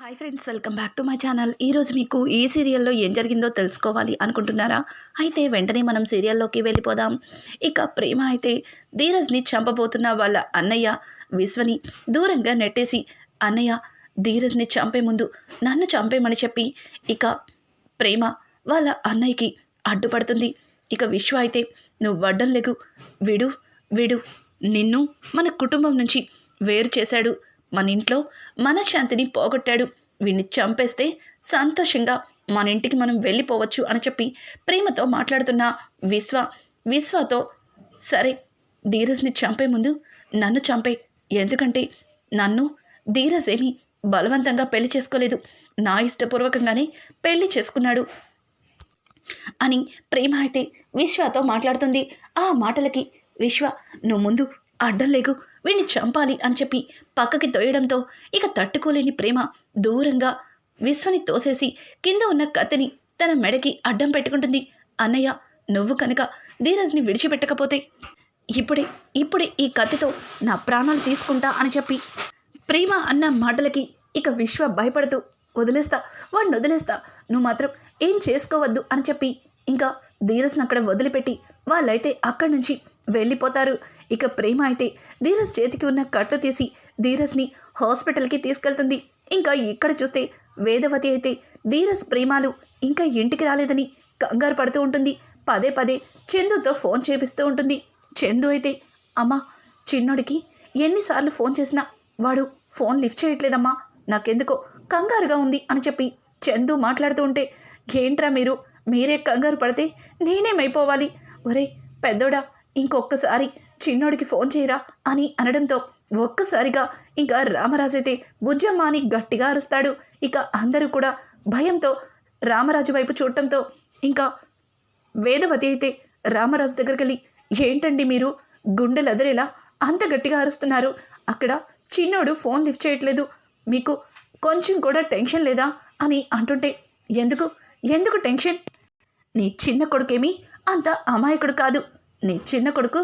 Hi friends welcome back to my channel. ఈరోజు మీకు ఈ సీరియల్లో ఏం జరిగిందో తెలుసుకోవాలి అనుకుంటున్నారా? అయితే వెంటనే మనం సీరియల్లోకి వెళ్ళిపోదాం. ఇక ప్రేమ అయితే ధీరజ్ని చంపబోతున్న వాళ్ళ అన్నయ్య విశ్వని దూరంగా నెట్టేసి అన్నయ్య ధీరజ్ని చంపే ముందు నన్ను చంపేమని చెప్పి ఇక ప్రేమ వాళ్ళ అన్నయ్యకి అడ్డుపడుతుంది. ఇక విశ్వ అయితే నువ్వు వడ్డం లేగు. విడు విడు. నిన్ను మన కుటుంబం నుంచి వేరు చేశాడు. మన ఇంట్లో మనశ్శాంతిని పోగొట్టాడు. వీడిని చంపేస్తే సంతోషంగా మన ఇంటికి మనం వెళ్ళిపోవచ్చు అని చెప్పి ప్రేమతో మాట్లాడుతున్న విశ్వ. విశ్వతో సరే ధీరజ్ని చంపే ముందు నన్ను చంపే. ఎందుకంటే నన్ను ధీరజ్ ఏమీ బలవంతంగా పెళ్ళి చేసుకోలేదు. నా ఇష్టపూర్వకంగానే పెళ్ళి చేసుకున్నాడు అని ప్రేమ అయితే విశ్వతో మాట్లాడుతుంది. ఆ మాటలకి విశ్వ నువ్వు ముందు అడ్డం లేకు. వీడిని చంపాలి అని చెప్పి పక్కకి తోయడంతో ఇక తట్టుకోలేని ప్రేమ దూరంగా విశ్వని తోసేసి కింద ఉన్న కత్తిని తన మెడకి అడ్డం పెట్టుకుంటుంది. అన్నయ్య నువ్వు కనుక ధీరజ్ని విడిచిపెట్టకపోతే ఇప్పుడే ఇప్పుడే ఈ కత్తితో నా ప్రాణాలు తీసుకుంటా అని చెప్పి ప్రేమ అన్న మాటలకి ఇక విశ్వ భయపడుతూ వదిలేస్తా వాడిని వదిలేస్తా నువ్వు మాత్రం ఏం చేసుకోవద్దు అని చెప్పి ఇంకా ధీరజ్ని అక్కడ వదిలిపెట్టి వాళ్ళైతే అక్కడి నుంచి వెళ్ళిపోతారు. ఇక ప్రేమ అయితే ధీరజ్ చేతికి ఉన్న కట్లు తీసి ధీరజ్ని హాస్పిటల్కి తీసుకెళ్తుంది. ఇంకా ఇక్కడ చూస్తే వేదవతి అయితే ధీరజ్ ప్రేమాలు ఇంకా ఇంటికి రాలేదని కంగారు పడుతూ ఉంటుంది. పదే పదే చందుతో ఫోన్ చేపిస్తూ ఉంటుంది. చందు అయితే అమ్మా చిన్నోడికి ఎన్నిసార్లు ఫోన్ చేసినా వాడు ఫోన్ లిఫ్ట్ చేయట్లేదమ్మా. నాకెందుకో కంగారుగా ఉంది అని చెప్పి చందు మాట్లాడుతూ ఉంటే ఏంట్రా మీరు? మీరే కంగారు పడితే నేనేమైపోవాలి? ఒరే పెద్దోడా ఇంకొక్కసారి చిన్నోడికి ఫోన్ చేయరా అని అనడంతో ఒక్కసారిగా ఇంకా రామరాజు అయితే బుజ్జమ్మ అని గట్టిగా అరుస్తాడు. ఇక అందరూ కూడా భయంతో రామరాజు వైపు చూడటంతో ఇంకా వేదవతి అయితే రామరాజు దగ్గరికి వెళ్ళి ఏంటండి మీరు గుండెలు అదరేలా అంత గట్టిగా అరుస్తున్నారు? అక్కడ చిన్నోడు ఫోన్ లిఫ్ట్ చేయట్లేదు. మీకు కొంచెం కూడా టెన్షన్ లేదా? అని అంటుంటే ఎందుకు? ఎందుకు టెన్షన్? నీ చిన్న కొడుకేమి అంత అమాయకుడు కాదు. నీ చిన్న కొడుకు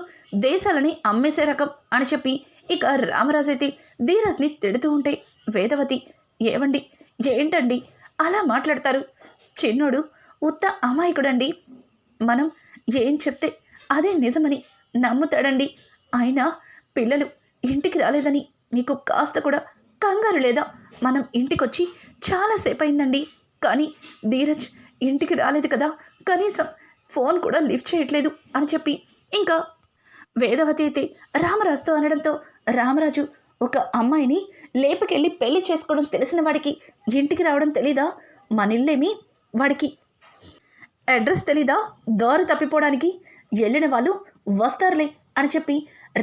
దేశాలని అమ్మేసే రకం అని చెప్పి ఇక రామరాజు అయితే ధీరజ్ని తిడుతూ ఉంటే వేదవతి ఏవండి ఏంటండి అలా మాట్లాడతారు? చిన్నోడు ఉత్త అమాయకుడండి. మనం ఏం చెప్తే అదే నిజమని నమ్ముతాడండి. అయినా పిల్లలు ఇంటికి రాలేదని మీకు కాస్త కూడా కంగారు లేదా? మనం ఇంటికొచ్చి చాలాసేపు అయిందండి కానీ ధీరజ్ ఇంటికి రాలేదు కదా కనీసం ఫోన్ కూడా లిఫ్ట్ చేయట్లేదు అని చెప్పి ఇంకా వేదవతి అయితే రామరాజుతో అనడంతో రామరాజు ఒక అమ్మాయిని లేపకెళ్ళి పెళ్ళి చేసుకోవడం తెలిసిన వాడికి ఇంటికి రావడం తెలీదా? మన ఇల్లేమి వాడికి? అడ్రస్ తెలీదా? దారి తప్పిపోవడానికి వెళ్ళిన వాళ్ళు వస్తారులే అని చెప్పి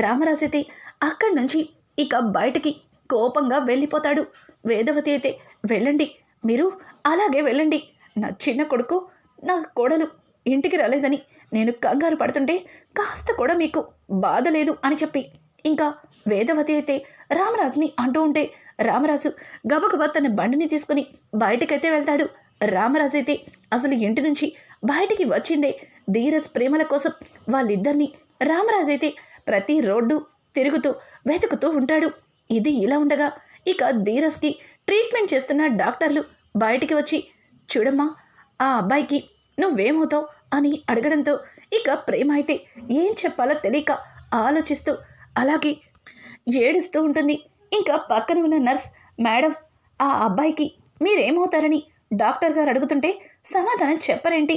రామరాజు అయితే అక్కడి నుంచి ఇక బయటికి కోపంగా వెళ్ళిపోతాడు. వేదవతి అయితే వెళ్ళండి మీరు అలాగే వెళ్ళండి నా చిన్న కొడుకు నా కోడలు ఇంటికి రాలేదని నేను కంగారు పడుతుంటే కాస్త కూడా మీకు బాధ లేదు అని చెప్పి ఇంకా వేదవతి అయితే రామరాజుని అంటూ ఉంటే రామరాజు గబగబా తన బండిని తీసుకుని బయటకైతే వెళ్తాడు. రామరాజు అయితే అసలు ఇంటి నుంచి బయటికి వచ్చిందే ధీరస్ ప్రేమల కోసం వాళ్ళిద్దరినీ రామరాజు అయితే ప్రతి రోడ్డు తిరుగుతూ వెతుకుతూ ఉంటాడు. ఇది ఇలా ఉండగా ఇక ధీరస్కి ట్రీట్మెంట్ చేస్తున్న డాక్టర్లు బయటికి వచ్చి చూడమ్మా ఆ అబ్బాయికి నువ్వేమవుతావు అని అడగడంతో ఇక ప్రేమ అయితే ఏం చెప్పాలో తెలియక ఆలోచిస్తూ అలాగే ఏడుస్తూ ఉంటుంది. ఇంకా పక్కన ఉన్న నర్స్ మేడం ఆ అబ్బాయికి మీరేమవుతారని డాక్టర్ గారు అడుగుతుంటే సమాధానం చెప్పరేంటి?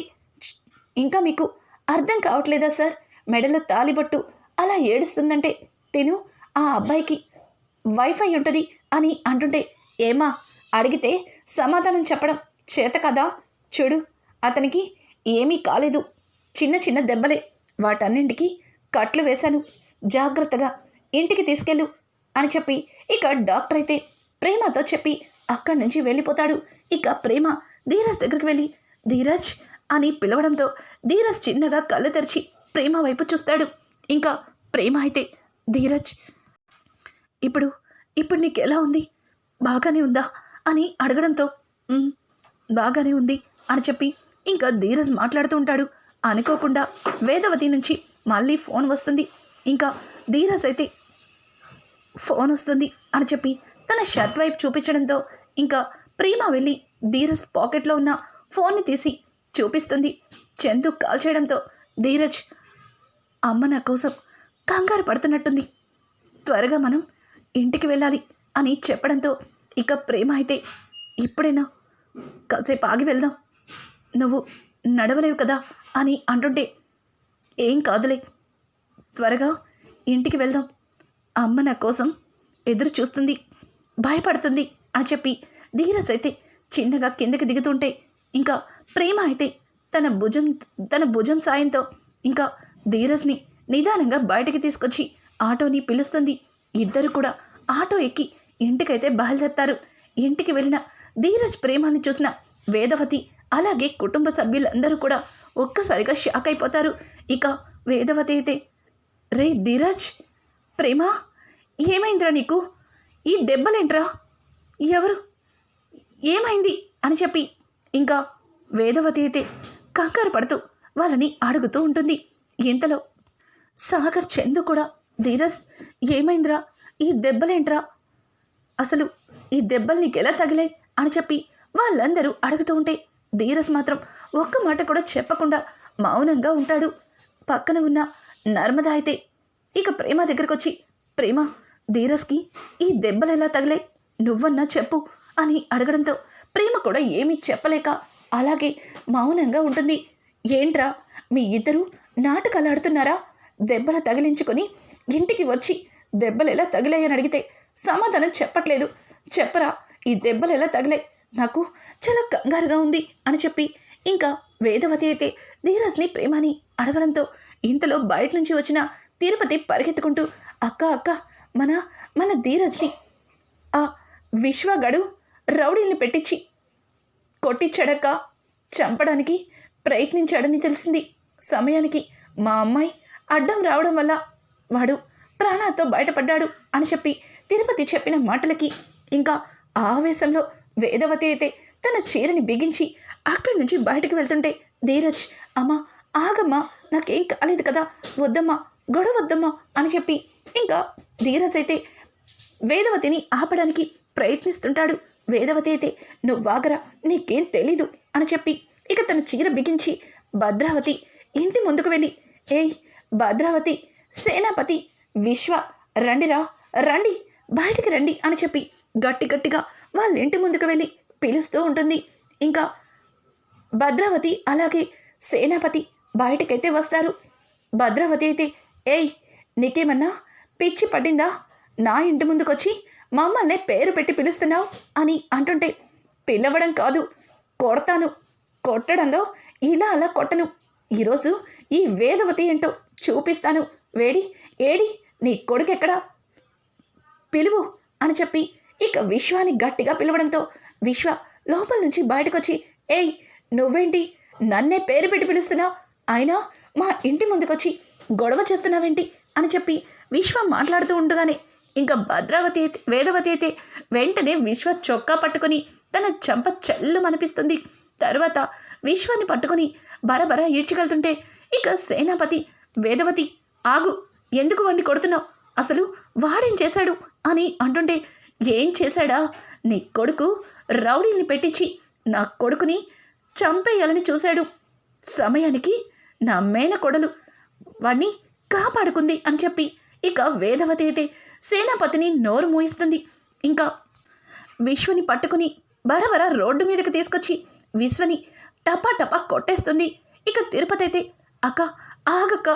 ఇంకా మీకు అర్థం కావట్లేదా సార్? మెడలో తాలిబట్టు అలా ఏడుస్తుందంటే తిను ఆ అబ్బాయికి వైఫై ఉంటుంది అని అంటుంటే ఏమా? అడిగితే సమాధానం చెప్పడం చేత కదా? చూడు అతనికి ఏమీ కాలేదు. చిన్న చిన్న దెబ్బలే. వాటన్నింటికి కట్లు వేశాను. జాగ్రత్తగా ఇంటికి తీసుకెళ్ళు అని చెప్పి ఇక డాక్టర్ అయితే ప్రేమతో చెప్పి అక్కడి నుంచి వెళ్ళిపోతాడు. ఇక ప్రేమ ధీరజ్ దగ్గరికి వెళ్ళి ధీరజ్ అని పిలవడంతో ధీరజ్ చిన్నగా కళ్ళు తెరిచి ప్రేమ వైపు చూస్తాడు. ఇంకా ప్రేమ అయితే ధీరజ్ ఇప్పుడు ఇప్పుడు నీకు ఎలా ఉంది? బాగానే ఉందా? అని అడగడంతో బాగానే ఉంది అని చెప్పి ఇంకా ధీరజ్ మాట్లాడుతూ ఉంటాడు. అనుకోకుండా వేదవతి నుంచి మళ్ళీ ఫోన్ వస్తుంది. ఇంకా ధీరజ్ అయితే ఫోన్ వస్తుంది అని చెప్పి తన షర్ట్ వైపు చూపించడంతో ఇంకా ప్రేమ వెళ్ళి ధీరజ్ పాకెట్లో ఉన్న ఫోన్ని తీసి చూపిస్తుంది. చందు కాల్ చేయడంతో ధీరజ్ అమ్మ నా కోసం కంగారు పడుతున్నట్టుంది. త్వరగా మనం ఇంటికి వెళ్ళాలి అని చెప్పడంతో ఇక ప్రేమ అయితే ఇప్పుడైనా కాసేపు ఆగి వెళ్దాం. నువ్వు నడవలేవు కదా అని అంటుంటే ఏం కాదులే. త్వరగా ఇంటికి వెళ్దాం. అమ్మ నా కోసం ఎదురు చూస్తుంది భయపడుతుంది అని చెప్పి ధీరస్ అయితే చిన్నగా కిందకి దిగుతుంటే ఇంకా ప్రేమ అయితే తన భుజం తన భుజం సాయంతో ఇంకా ధీరస్ని నిదానంగా బయటికి తీసుకొచ్చి ఆటోని పిలుస్తుంది. ఇద్దరు కూడా ఆటో ఎక్కి ఇంటికైతే బయలుదేరతారు. ఇంటికి వెళ్ళిన ధీరజ్ ప్రేమాన్ని చూసిన వేదవతి అలాగే కుటుంబ సభ్యులందరూ కూడా ఒక్కసారిగా షాక్ అయిపోతారు. ఇక వేదవతి అయితే రే ధీరజ్ ప్రేమ ఏమైందిరా నీకు? ఈ దెబ్బలేంట్రా? ఎవరు? ఏమైంది? అని చెప్పి ఇంకా వేదవతి అయితే కంగారు పడుతూ వాళ్ళని అడుగుతూ ఉంటుంది. ఇంతలో సాగర్ చందు కూడా ధీరజ్ ఏమైందిరా? ఈ దెబ్బలేంట్రా? అసలు ఈ దెబ్బలు నీకు ఎలా తగిలాయి? అని చెప్పి వాళ్ళందరూ అడుగుతూ ఉంటే ధీరస్ మాత్రం ఒక్క మాట కూడా చెప్పకుండా మౌనంగా ఉంటాడు. పక్కన ఉన్న నర్మద అయితే ఇక ప్రేమ దగ్గరకు వచ్చి ప్రేమ ధీరస్కి ఈ దెబ్బలు ఎలా తగిలే నువ్వన్నా చెప్పు అని అడగడంతో ప్రేమ కూడా ఏమీ చెప్పలేక అలాగే మౌనంగా ఉంటుంది. ఏంట్రా మీ ఇద్దరు నాటకాలు ఆడుతున్నారా? దెబ్బలు తగిలించుకొని ఇంటికి వచ్చి దెబ్బలు ఎలా తగిలాయని అడిగితే సమాధానం చెప్పట్లేదు. చెప్పరా ఈ దెబ్బలు ఎలా తగిలాయి? నాకు చాలా కంగారుగా ఉంది అని చెప్పి ఇంకా వేదవతి అయితే ధీరజ్ని ప్రేమని అడగడంతో ఇంతలో బయట నుంచి వచ్చిన తిరుపతి పరిగెత్తుకుంటూ అక్క అక్క మన మన ధీరజ్ని ఆ విశ్వగడు రౌడీల్ని పెట్టించి కొట్టించాడక్క చంపడానికి ప్రయత్నించాడని తెలిసింది. సమయానికి మా అమ్మాయి అడ్డం రావడం వల్ల వాడు ప్రాణాలతో బయటపడ్డాడు అని చెప్పి తిరుపతి చెప్పిన మాటలకి ఇంకా ఆవేశంలో వేదవతి అయితే తన చీరని బిగించి అక్కడి నుంచి బయటకు వెళ్తుంటే ధీరజ్ అమ్మా ఆగమ్మా నాకేం కాలేదు కదా వద్దమ్మా గొడవ వద్దమ్మా అని చెప్పి ఇంకా ధీరజ్ అయితే వేదవతిని ఆపడానికి ప్రయత్నిస్తుంటాడు. వేదవతి అయితే నువ్వాగరా నీకేం తెలీదు అని చెప్పి ఇక తన చీర బిగించి భద్రావతి ఇంటి ముందుకు వెళ్ళి ఏయ్ భద్రావతి సేనాపతి విశ్వ రండిరా రండి బయటికి రండి అని చెప్పి గట్టి గట్టిగా వాళ్ళ ఇంటి ముందుకు వెళ్ళి పిలుస్తూ ఉంటుంది. ఇంకా భద్రావతి అలాగే సేనాపతి బయటకైతే వస్తారు. భద్రావతి అయితే ఏయ్ నీకేమన్నా పిచ్చి పడిందా నా ఇంటి ముందుకొచ్చి మమ్మల్ని పేరు పెట్టి పిలుస్తున్నావు అని అంటుంటే పిలవడం కాదు కొడతాను. కొట్టడంలో ఇలా అలా కొట్టను. ఈరోజు ఈ వేదవతి ఏంటో చూపిస్తాను. వేడి ఏడి నీ కొడుకెక్కడా? పిలువు అని చెప్పి ఇక విశ్వాని గట్టిగా పిలవడంతో విశ్వ లోపల నుంచి బయటకొచ్చి ఏయ్ నువ్వేంటి? నన్నే పేరు పెట్టి పిలుస్తున్నావు? అయినా మా ఇంటి ముందుకొచ్చి గొడవ చేస్తున్నావేంటి? అని చెప్పి విశ్వ మాట్లాడుతూ ఉండగానే ఇంకా భద్రావతి అయితే వేదవతి అయితే వెంటనే విశ్వ చొక్కా పట్టుకొని తన చెంప చెల్లు అనిపిస్తుంది తర్వాత విశ్వాన్ని పట్టుకొని బరబర ఈడ్చగలుగుతుంటే ఇక సేనాపతి వేదవతి ఆగు ఎందుకు వండి కొడుతున్నావు? అసలు వాడేం చేశాడు? అని అంటుంటే ఏం చేశాడా? నీ కొడుకు రౌడీల్ని పెట్టించి నా కొడుకుని చంపేయాలని చూశాడు. సమయానికి నా మేన కొడలు వాణ్ణి కాపాడుకుంది అని చెప్పి ఇక వేదవతి అయితే సేనాపతిని నోరు మూయిస్తుంది. ఇంకా విశ్వని పట్టుకుని బరబర రోడ్డు మీదకి తీసుకొచ్చి విశ్వని టపా టపా కొట్టేస్తుంది. ఇక తిరుపతి అయితే అక్క ఆగక్క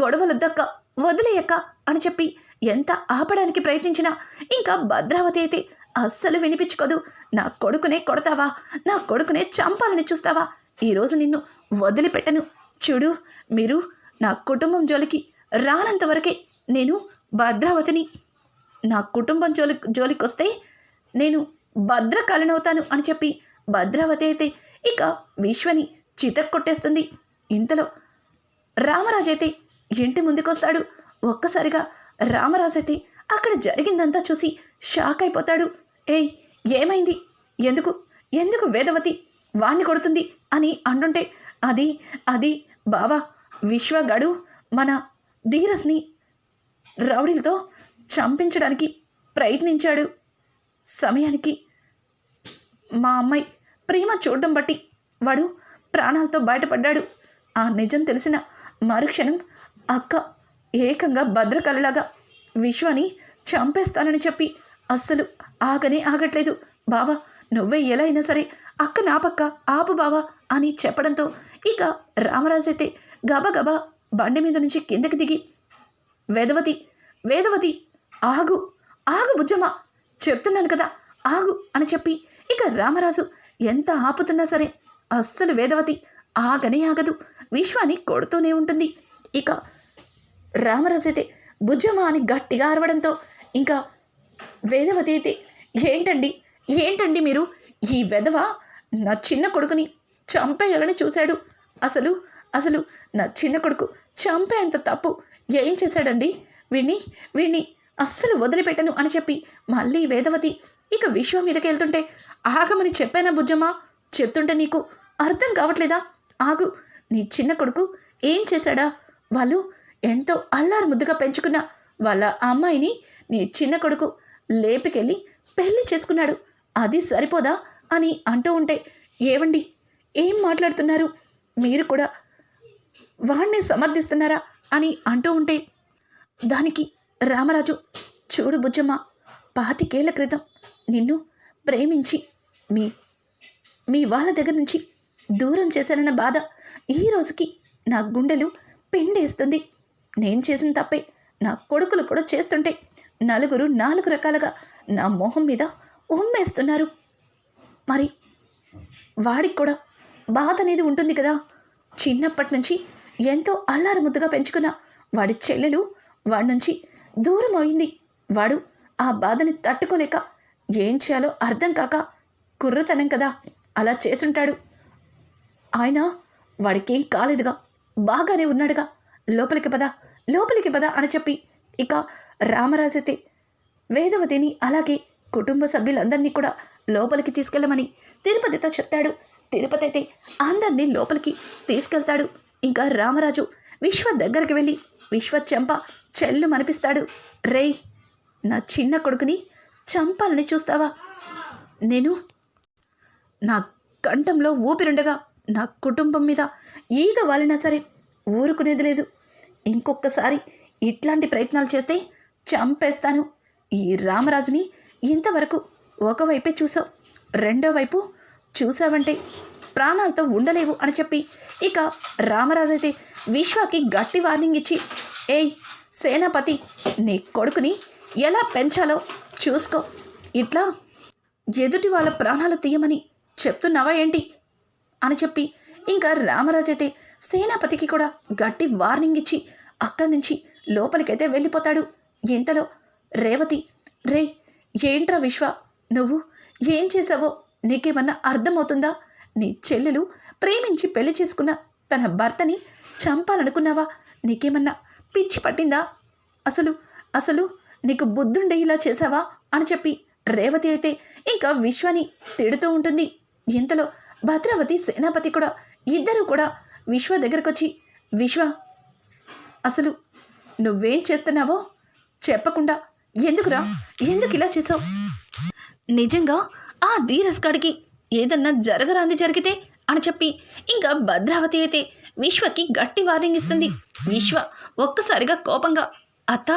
గొడవలొద్దక్క వదిలేయక్క అని చెప్పి ఎంత ఆపడానికి ప్రయత్నించినా ఇంకా భద్రావతి అయితే అస్సలు వినిపించుకోదు. నా కొడుకునే కొడతావా? నా కొడుకునే చంపాలని చూస్తావా? ఈరోజు నిన్ను వదిలిపెట్టను. చూడు మీరు నా కుటుంబం జోలికి రానంత వరకే నేను భద్రావతిని. నా కుటుంబం జోలి జోలికొస్తే నేను భద్రకాలనవుతాను అని చెప్పి భద్రావతి అయితే ఇక విశ్వని చితక్ కొట్టేస్తుంది ఇంతలో రామరాజు అయితే ఇంటి ముందుకొస్తాడు. ఒక్కసారిగా రామరాజతి అక్కడ జరిగిందంతా చూసి షాక్ అయిపోతాడు. ఏయ్ ఏమైంది? ఎందుకు? ఎందుకు వేదవతి వాణ్ణి కొడుతుంది అని అంటుంటే అది అది బావా విశ్వగాడు మన ధీరస్ని రౌడీలతో చంపించడానికి ప్రయత్నించాడు. సమయానికి మా అమ్మాయి ప్రేమ చూడడం బట్టి వాడు ప్రాణాలతో బయటపడ్డాడు. ఆ నిజం తెలిసిన మరుక్షణం అక్క ఏకంగా భద్రకళలాగా విశ్వాని చంపేస్తానని చెప్పి అస్సలు ఆగనే ఆగట్లేదు. బావా నువ్వే ఎలా అయినా సరే అక్క నా పక్క ఆపు బావా అని చెప్పడంతో ఇక రామరాజు అయితే గబగబా బండి మీద నుంచి కిందకి దిగి వేదవతి వేదవతి ఆగు ఆగు బుజ్జమ్మ చెప్తున్నాను కదా ఆగు అని చెప్పి ఇక రామరాజు ఎంత ఆపుతున్నా సరే అస్సలు వేదవతి ఆగనే ఆగదు. విశ్వాన్ని కొడుతూనే ఉంటుంది. ఇక రామరాజు అయితే అని గట్టిగా అరవడంతో ఇంకా వేదవతి అయితే ఏంటండి? ఏంటండి మీరు? ఈ వెధవ నా చిన్న కొడుకుని చంపేయాలని చూశాడు. అసలు అసలు నా చిన్న కొడుకు చంపేంత తప్పు ఏం చేశాడండి? వీణ్ణి వీణ్ణి అస్సలు వదిలిపెట్టను అని చెప్పి మళ్ళీ వేదవతి ఇక విశ్వం మీదకి వెళ్తుంటే ఆగమని చెప్పానా బుజ్జమ్మా చెప్తుంటే నీకు అర్థం కావట్లేదా? ఆగు నీ చిన్న కొడుకు ఏం చేశాడా? వాళ్ళు ఎంతో అల్లారు ముద్దుగా పెంచుకున్న వాళ్ళ అమ్మాయిని నీ చిన్న కొడుకు లేపికెళ్ళి పెళ్ళి చేసుకున్నాడు. అది సరిపోదా? అని అంటూ ఉంటే ఏవండి? ఏం మాట్లాడుతున్నారు? మీరు కూడా వాణ్ణి సమర్థిస్తున్నారా? అని అంటూ ఉంటే దానికి రామరాజు చూడు బుజ్జమ్మ పాతికేళ్ళ క్రితం నిన్ను ప్రేమించి మీ మీ వాళ్ళ దగ్గర నుంచి దూరం చేశానన్న బాధ ఈ రోజుకి నా గుండెలు పిండేస్తుంది. నేను చేసిన తప్పే. నా కొడుకులు కూడా చేస్తుంటే నలుగురు నాలుగు రకాలుగా నా మొహం మీద ఉమ్మేస్తున్నారు. మరి వాడికి కూడా బాధ అనేది ఉంటుంది కదా. చిన్నప్పటి నుంచి ఎంతో అల్లారు ముద్దుగా పెంచుకున్న వాడి చెల్లెలు వాడి నుంచి దూరం అయింది. వాడు ఆ బాధని తట్టుకోలేక ఏం చేయాలో అర్థం కాక కుర్రతనం కదా అలా చేసుంటాడు ఆయన వాడికేం కాలేదుగా బాగానే ఉన్నాడుగా. లోపలికి పదా. లోపలికి పద అని చెప్పి ఇక రామరాజైతే వేదవతిని అలాగే కుటుంబ సభ్యులందరినీ కూడా లోపలికి తీసుకెళ్ళమని తిరుపతితో చెప్తాడు. తిరుపతి అయితే అందరినీ లోపలికి తీసుకెళ్తాడు. ఇంకా రామరాజు విశ్వ దగ్గరికి వెళ్ళి విశ్వ చెంప చెల్లు మనిపిస్తాడు. రేయ్ నా చిన్న కొడుకుని చంపాలని చూస్తావా? నేను నా కంఠంలో ఊపిరుండగా నా కుటుంబం మీద ఈగ వాలినా సరే ఊరుకునేది లేదు. ఇంకొకసారి ఇట్లాంటి ప్రయత్నాలు చేస్తే చంపేస్తాను. ఈ రామరాజుని ఇంతవరకు ఒకవైపే చూసావు రెండో వైపు చూసావంటే ప్రాణాలతో ఉండలేవు అని చెప్పి. ఇక రామరాజు అయితే విశ్వకి గట్టి వార్నింగ్ ఇచ్చి ఏయ్ సేనాపతి నీ కొడుకుని ఎలా పెంచాలో చూసుకో. ఇట్లా ఎదుటి వాళ్ళ ప్రాణాలు తీయమని చెప్తున్నావా ఏంటి? అని చెప్పి. ఇంకా రామరాజు అయితే సేనాపతికి కూడా గట్టి వార్నింగ్ ఇచ్చి అక్కడి నుంచి లోపలికైతే వెళ్ళిపోతాడు. ఇంతలో రేవతి రే ఏంట్రా విశ్వ? నువ్వు ఏం చేసావో నీకేమన్నా అర్థమవుతుందా? నీ చెల్లెలు ప్రేమించి పెళ్ళి చేసుకున్న తన భర్తని చంపాలనుకున్నావా? నీకేమన్నా పిచ్చి పట్టిందా? అసలు అసలు నీకు బుద్ధుండే ఇలా చేసావా అని చెప్పి రేవతి అయితే ఇంకా విశ్వని తిడుతూ ఉంటుంది. ఇంతలో భద్రావతి సేనాపతి కూడా ఇద్దరు కూడా విశ్వ దగ్గరకు వచ్చి విశ్వ అసలు నువ్వేం చేస్తున్నావో చెప్పకుండా ఎందుకురా? ఎందుకు ఇలా చేసావు నిజంగా ఆ ధీరస్ కాడికి ఏదన్నా జరగరాంది జరిగితే అని చెప్పి ఇంకా భద్రావతి అయితే విశ్వకి గట్టి వార్నింగ్ ఇస్తుంది. విశ్వ ఒక్కసారిగా కోపంగా అత్త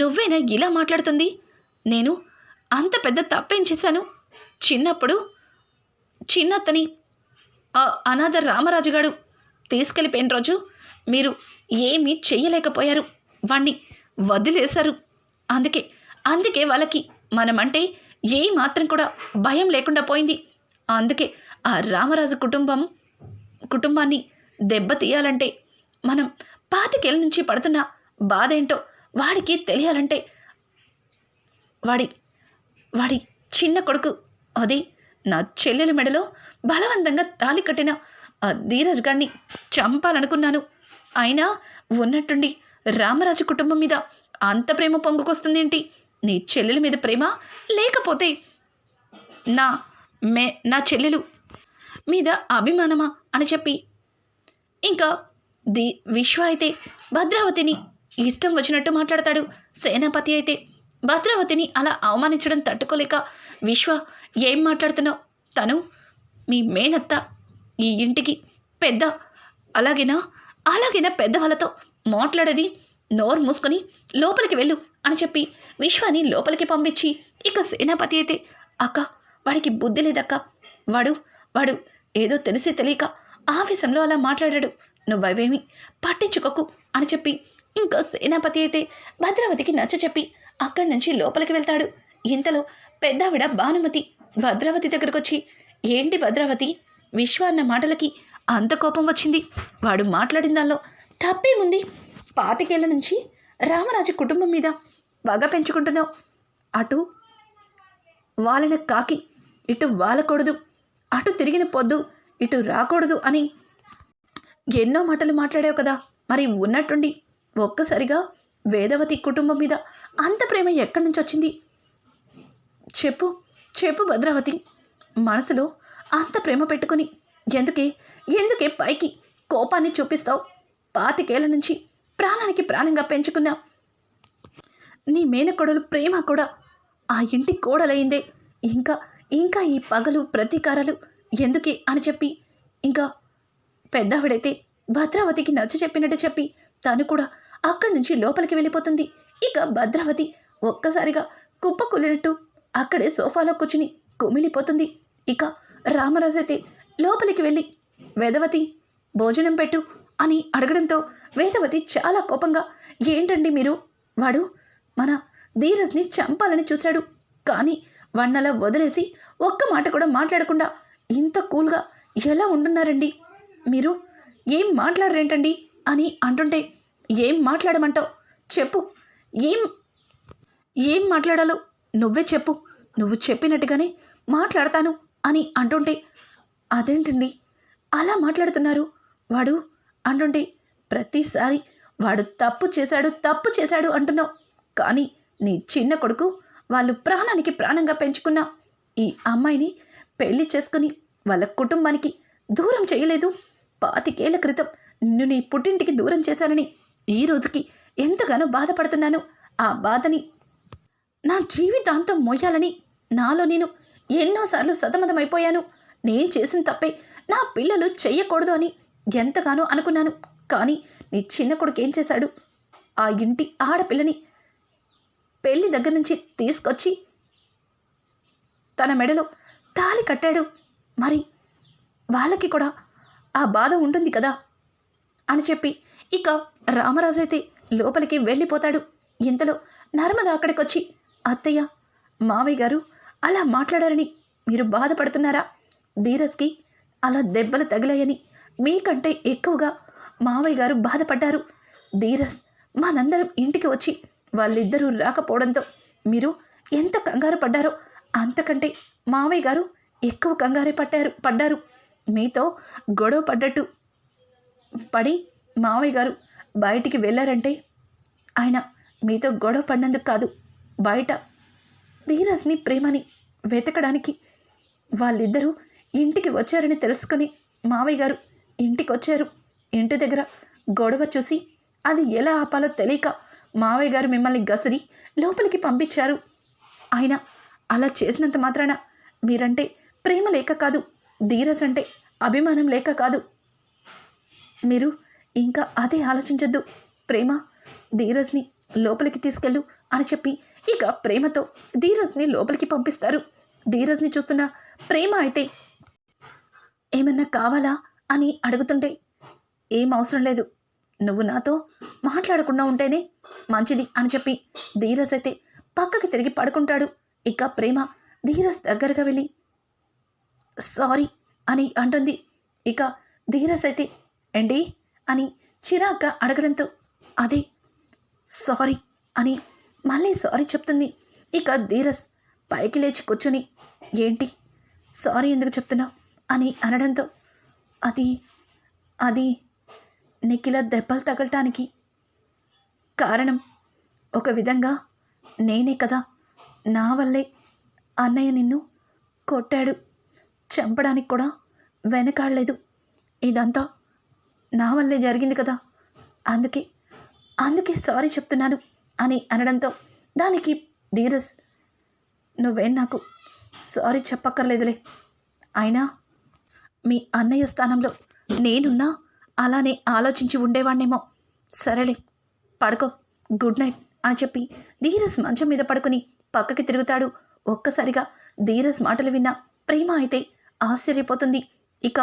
నువ్వేనా ఇలా మాట్లాడుతుంది? నేను అంత పెద్ద తప్పేం చేశాను? చిన్నప్పుడు చిన్నత్తని అనాథ రామరాజుగాడు తీసుకెళ్ళిపోయిన రోజు మీరు ఏమీ చెయ్యలేకపోయారు. వాణ్ణి వదిలేశారు. అందుకే అందుకే వాళ్ళకి మనమంటే ఏ మాత్రం కూడా భయం లేకుండా పోయింది. అందుకే ఆ రామరాజు కుటుంబం కుటుంబాన్ని దెబ్బతీయాలంటే మనం పాతికేళ్ళ నుంచి పడుతున్న బాధ ఏంటో వాడికి తెలియాలంటే వాడి వాడి చిన్న కొడుకు అది నా చెల్లెల మెడలో బలవంతంగా తాలి కట్టిన ఆ ధీరజ్ గారిని చంపాలనుకున్నాను. అయినా ఉన్నట్టుండి రామరాజు కుటుంబం మీద అంత ప్రేమ పొంగుకొస్తుందేంటి? నీ చెల్లెల మీద ప్రేమ లేకపోతే నా మే నా చెల్లెలు మీద అభిమానమా అని చెప్పి. ఇంకా ది విశ్వ అయితే భద్రావతిని ఇష్టం వచ్చినట్టు మాట్లాడతాడు. సేనాపతి అయితే భద్రావతిని అలా అవమానించడం తట్టుకోలేక విశ్వ ఏం మాట్లాడుతున్నావు తను మీ మేనత్త ఈ ఇంటికి పెద్ద అలాగేనా? అలాగేనా పెద్దవాళ్ళతో మాట్లాడేది? నోరు మూసుకొని లోపలికి వెళ్ళు అని చెప్పి విశ్వాని లోపలికి పంపించి ఇక సేనాపతి అయితే అక్క వాడికి బుద్ధి లేదక్క. వాడు వాడు ఏదో తెలిసి తెలియక ఆవేశంలో అలా మాట్లాడాడు. నువ్వవేమి పట్టించుకోకు అని చెప్పి ఇంకా సేనాపతి అయితే భద్రావతికి నచ్చ చెప్పి అక్కడి నుంచి లోపలికి వెళ్తాడు. ఇంతలో పెద్దావిడ భానుమతి భద్రావతి దగ్గరకు వచ్చి ఏంటి భద్రావతి? విశ్వ అన్న మాటలకి అంత కోపం వచ్చింది. వాడు మాట్లాడిన దానిలో తప్పేముంది పాతికేళ్ళ నుంచి రామరాజు కుటుంబం మీద బాగా పెంచుకుంటున్నావు. అటు వాళ్ళన కాకి ఇటు వాలకూడదు. అటు తిరిగిన పొద్దు ఇటు రాకూడదు అని ఎన్నో మాటలు మాట్లాడావు కదా. మరి ఉన్నట్టుండి ఒక్కసారిగా వేదవతి కుటుంబం మీద అంత ప్రేమ ఎక్కడి నుంచి వచ్చింది? చెప్పు చెప్పు భద్రావతి. మనసులో అంత ప్రేమ పెట్టుకుని ఎందుకే ఎందుకే పైకి కోపాన్ని చూపిస్తావు? పాతికేళ్ళ నుంచి ప్రాణానికి ప్రాణంగా పెంచుకున్నా నీ మేనకోడలు ప్రేమ కూడా ఆ ఇంటి కోడలైందే ఇంకా ఇంకా ఈ పగలు ప్రతీకారాలు ఎందుకే అని చెప్పి ఇంకా పెద్దవిడైతే భద్రావతికి నచ్చ చెప్పినట్టు చెప్పి తను కూడా అక్కడి నుంచి లోపలికి వెళ్ళిపోతుంది. ఇక భద్రావతి ఒక్కసారిగా కుప్పకూలినట్టు అక్కడే సోఫాలో కూర్చుని కుమిలిపోతుంది. ఇక రామరాజు అయితే లోపలికి వెళ్ళి వేదవతి భోజనం పెట్టు అని అడగడంతో వేదవతి చాలా కోపంగా ఏంటండి మీరు? వాడు మన ధీరజ్ని చంపాలని చూశాడు. కానీ వన్నలా వదిలేసి ఒక్క మాట కూడా మాట్లాడకుండా ఇంత కూల్గా ఎలా ఉంటున్నారండి మీరు ఏం మాట్లాడరేంటండి? అని అంటుంటే ఏం మాట్లాడమంటావు? చెప్పు. ఏం ఏం మాట్లాడాలో నువ్వే చెప్పు. నువ్వు చెప్పినట్టుగానే మాట్లాడతాను. అని అంటుంటే అదేంటండి? అలా మాట్లాడుతున్నారు. వాడు అంటుంటే ప్రతిసారి వాడు తప్పు చేశాడు తప్పు చేశాడు అంటున్నావు. కానీ నీ చిన్న కొడుకు వాళ్ళు ప్రాణానికి ప్రాణంగా పెంచుకున్న ఈ అమ్మాయిని పెళ్ళి చేసుకుని వాళ్ళ కుటుంబానికి దూరం చేయలేదు. పాతికేళ్ళ క్రితం నిన్ను నీ పుట్టింటికి దూరం చేశానని ఈ రోజుకి ఎంతగానో బాధపడుతున్నాను. ఆ బాధని నా జీవితాంతం మోయాలని నాలో నేను ఎన్నోసార్లు సతమతమైపోయాను. నేను చేసిన తప్పే. నా పిల్లలు చెయ్యకూడదు అని ఎంతగానో అనుకున్నాను. కానీ నీ చిన్న కొడుకు ఏం చేశాడు? ఆ ఇంటి ఆడపిల్లని పెళ్ళి దగ్గర నుంచి తీసుకొచ్చి తన మెడలో తాలి కట్టాడు. మరి వాళ్ళకి కూడా ఆ బాధ ఉంటుంది కదా? అని చెప్పి ఇక రామరాజు అయితే లోపలికి వెళ్ళిపోతాడు. ఇంతలో నర్మద అక్కడికి వచ్చి అత్తయ్య మావయ్య గారు అలా మాట్లాడారని మీరు బాధపడుతున్నారా? ధీరజ్కి అలా దెబ్బలు తగిలాయని మీకంటే ఎక్కువగా మావయ్య గారు బాధపడ్డారు. ధీరస్ మనందరం ఇంటికి వచ్చి వాళ్ళిద్దరూ రాకపోవడంతో మీరు ఎంత కంగారు పడ్డారో అంతకంటే మావయ్య గారు ఎక్కువ కంగారే పట్టారు పడ్డారు. మీతో గొడవ పడ్డట్టు పడి మావయ్య గారు బయటికి వెళ్ళారంటే ఆయన మీతో గొడవ పడినందుకు కాదు బయట ధీరజ్ని ప్రేమని వెతకడానికి వాళ్ళిద్దరూ ఇంటికి వచ్చారని తెలుసుకొని మావయ్య గారు ఇంటికి వచ్చారు ఇంటి దగ్గర గొడవ చూసి అది ఎలా ఆపాలో తెలియక మావయ్య గారు మిమ్మల్ని గసిరి లోపలికి పంపించారు. ఆయన అలా చేసినంత మాత్రాన మీరంటే ప్రేమ లేక కాదు ధీరజ్ అంటే అభిమానం లేక కాదు. మీరు ఇంకా అదే ఆలోచించద్దు. ప్రేమ ధీరజ్ని లోపలికి తీసుకెళ్ళు అని చెప్పి ఇక ప్రేమతో ధీరజ్ని లోపలికి పంపిస్తారు. ధీరజ్ని చూస్తున్న ప్రేమ అయితే ఏమన్నా కావాలా? అని అడుగుతుంటే ఏం అవసరం లేదు. నువ్వు నాతో మాట్లాడకుండా ఉంటేనే మంచిది అని చెప్పి ధీరజ్ అయితే పక్కకి తిరిగి పడుకుంటాడు. ఇక ప్రేమ ధీరజ్ దగ్గరగా వెళ్ళి సారీ అని అంటుంది. ఇక ధీరజ్ అయితే ఏంటి? అని చిరాగ్గా అడగడంతో అదే సారీ అని మళ్ళీ సారీ చెప్తుంది. ఇక ధీరస్ పైకి లేచి కూర్చొని ఏంటి? సారీ ఎందుకు చెప్తున్నావు? అని అనడంతో అది అది నిఖిల దెబ్బలు తగలటానికి కారణం. ఒక విధంగా నేనే కదా. నా వల్లే అన్నయ్య నిన్ను కొట్టాడు. చంపడానికి కూడా వెనకాడలేదు. ఇదంతా నా వల్లే జరిగింది కదా. అందుకే అందుకే సారీ చెప్తున్నాను. అని అనడంతో దానికి ధీరజ్ నువ్వేం నాకు సారీ చెప్పక్కర్లేదులే. అయినా మీ అన్నయ్య స్థానంలో నేనున్నా అలానే ఆలోచించి ఉండేవాణ్ణేమో. సరేలే పడుకో గుడ్ నైట్ అని చెప్పి ధీరస్ మంచం మీద పడుకుని పక్కకి తిరుగుతాడు. ఒక్కసారిగా ధీరస్ మాటలు విన్న ప్రేమ అయితే ఆశ్చర్యపోతుంది. ఇక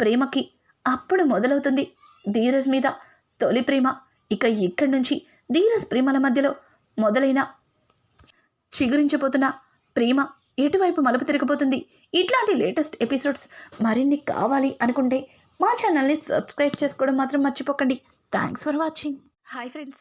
ప్రేమకి అప్పుడు మొదలవుతుంది ధీరస్ మీద తొలి ప్రేమ. ఇక ఇక్కడి నుంచి ధీరస్ ప్రేమల మధ్యలో మొదలైన చిగురించబోతున్న ప్రేమ ఎటువైపు మలుపు తిరగబోతుంది ఇట్లాంటి లేటెస్ట్ ఎపిసోడ్స్ మరిన్ని కావాలి అనుకుంటే మా ఛానల్ని సబ్స్క్రైబ్ చేసుకోవడం మాత్రం మర్చిపోకండి. Thanks for watching. Hi friends